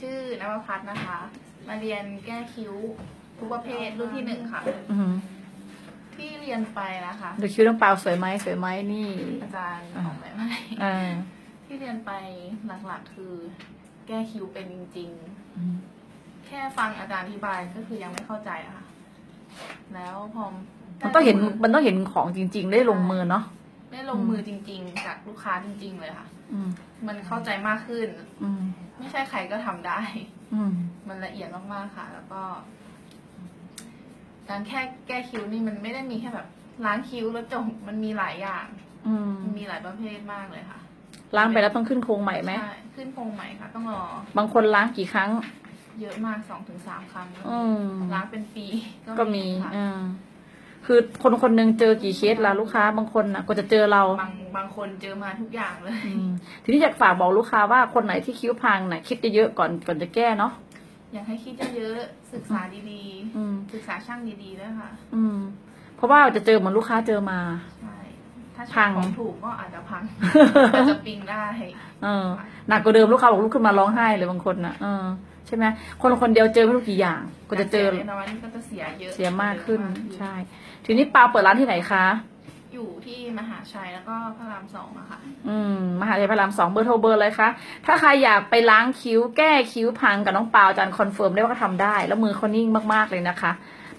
ชื่อนวพัฒน์นะคะ มาเรียนแก้คิ้วทุกประเภทรุ่นที่หนึ่งค่ะ อือหือที่เรียนไปนะคะ ดูคิ้วน้องเปล่าสวยไหมสวยไหมนี่อาจารย์ออกแบบให้อ่าที่เรียนไปหลักๆคือ แก้คิ้วเป็นจริง อืมๆ แค่ฟังอาจารย์อธิบายก็คือยังไม่เข้าใจอะค่ะ แล้วพอมันต้องเห็นมันต้องเห็นของจริง ๆ ได้ลงมือเนาะ ได้ลงมือจริง ๆ จากลูกค้าจริง ๆ เลยค่ะ อืมมันเข้าใจมากขึ้น อืมไม่ใช่ใครก็ทำได้ อืม มันละเอียดมากๆค่ะ แล้วก็ การแค่แก้คิ้วนี่มันไม่ได้มีแค่แบบล้างคิ้วแล้วจบมันมีหลายอย่าง อืมมันมีหลายประเภทมากเลยค่ะล้างไปแล้วต้องขึ้นโครงใหม่ไหมใช่ขึ้นโครงใหม่ค่ะ ต้องรอ บางคนล้างกี่ครั้ง เยอะมากสองถึงสามครั้งก็อืมีมล้างเป็นปีก็มีค่ะ อ่า คือคนคนหนึ่งเจอกี่เคสละลูกค้าบางคนน่ะก็จะเจอเรา บางบางคนเจอมาทุกอย่างเลย อืมทีนี้อยากฝากบอกลูกค้าว่าคนไหนที่คิ้วพังน่ะคิดเยอะๆก่อนก่อนจะแก้เนาะอยากให้คิดเยอะๆศึกษาดีอืม ๆ ศึกษาช่างดีๆด้วยค่ะอืม เพราะว่าจะเจอเหมือนลูกค้าเจอมา ใช่ถ้าพัช่างงของถูกก็อาจจะพังอาจจะปิงได้ เออหนักกว่าเดิมลูกค้าบอกลุกขึ้นมาร้องไห้เลยบางคนน่ะเออ ใช่ไหมคนคนเดียวเจอไม่รู้กี่อย่าง ก็จะเจอสียน้อยๆนี่ก็จะเสียเยอะเสียมากขึ้นมากขึ้น ใช่ ทีนี้ปาเปิดร้านที่ไหนคะ อยู่ที่มหาชัยแล้วก็พระรามสองอะค่ะ อืม มหาวิทยาลัยพระรามสองเบอร์โทรเบอร์เลยคะ ถ้าใครอยากไปล้างคิ้วแก้คิ้วพังกับน้องปาวอาจารย์คอนเฟิร์มได้ว่าเขาทำได้ แล้วมือเขานิ่งมากๆเลยนะคะ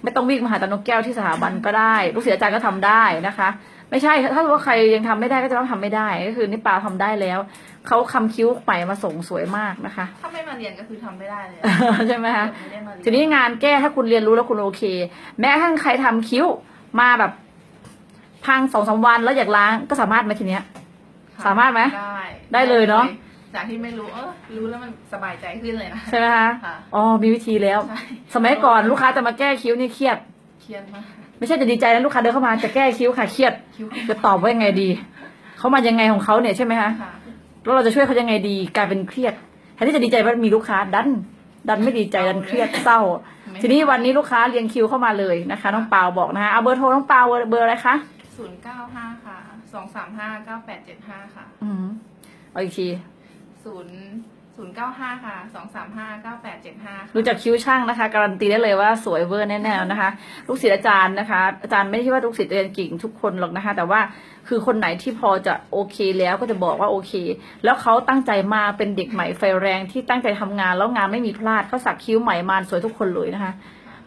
ไม่ต้องวิ่งมาหาอาจารย์นกแก้วที่สถาบันก็ได้ ลูกศิษย์อาจารย์ก็ทำได้นะคะ ไม่ใช่ ถ้าว่าใครยังทำไม่ได้ก็จะต้องทำไม่ได้ ก็คือนี่ปาวทำได้แล้ว เขาคำคิ้วใหม่มาส่งสวยมากนะคะ ถ้าไม่มา เรียนก็คือทำไม่ได้เลยใช่ไหมคะไม่ได้มาเรียนทีนี้งานแก้ถ้าคุณเรียนรู้แล้วคุณโอเค แม้กระทั่งใครทำคิ้วมาแบบพังสองสามวันแล้วอยากล้างก็สามารถไหมทีเนี้ยค่ะสามารถไหมได้ได้เลยเนอะจากที่ไม่รู้เออรู้แล้วมันสบายใจขึ้นเลยนะใช่ไหมคะค่ะอ๋อมีวิธีแล้วใช่สมัยก่อนลูกค้าจะมาแก้คิ้วนี่เครียดเครียดมากไม่ใช่จะดีใจนะลูกค้าเดินเข้ามาจะแก้คิ้วค่ะเครียดคิ้วจะตอบว่ายังไงดีเขามายังไงของเขาเนี่ยใช่ไหมคะค่ะแล้วเราจะช่วยเขายังไงดีกลายเป็นเครียดแท นที่จะดีใจว่ามีลูกค้าดัน ดันไม่ดีใจดันเครียดเศร้า ทีนี้วันนี้ลูกค้าเรียงคิวเข้ามาเลยนะคะน้องเปาบอกนะคะเอาเบอร์โทรน้องเปาเบอร์เบอร์อะไรคะศูนย์เก้าห้าค่ะสองสามห้าเก้าแปดเจ็ดห้าค่ะ อืมเอาอีกทีศูนย์ ศูนย์เก้าห้าค่ะสองสามห้าเก้าแปดเจ็ดห้าค่ะรู้จักคิ้วช่างนะคะ การันตีได้เลยว่าสวยเวอร์แน่ๆนะคะ ลูกศิษย์อาจารย์นะคะ อาจารย์ไม่ได้คิดว่าลูกศิษย์เรียนเก่งทุกคนหรอกนะคะ แต่ว่าคือคนไหนที่พอจะโอเคแล้วก็จะบอกว่าโอเค แล้วเขาตั้งใจมาเป็นเด็กใหม่ไฟแรงที่ตั้งใจทำงานแล้วงานไม่มีพลาดเขาสักคิ้วใหม่มาสวยทุกคนเลยนะคะ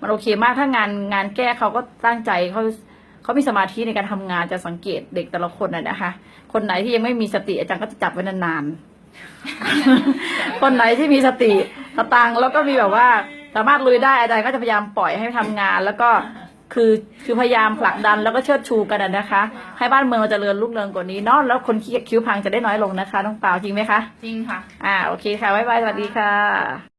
มันโอเคมากถ้างานงานแก้เขาก็ตั้งใจเขาเขามีสมาธิในการทำงานจะสังเกตเด็กแต่ละคนน่ะนะคะ คนไหนที่ยังไม่มีสติอาจารย์ก็จะจับไว้นานๆ คนไหนที่มีสติสตังค์แล้วก็มีแบบว่า สามารถลุยได้อาจารย์ก็จะพยายามปล่อยให้ทำงาน แล้วก็คือคือพยายามผลักดันแล้วก็เชิดชูกันนะนะคะ ให้บ้านเมืองเราเจริญรุ่งเรืองกว่านี้เนาะแล้วคนคิ้วพังจะได้น้อยลงนะคะน้องเปล่าจริงไหมคะจริงค่ะ อ่าโอเคค่ะบ๊ายบายสวัสดีค่ะ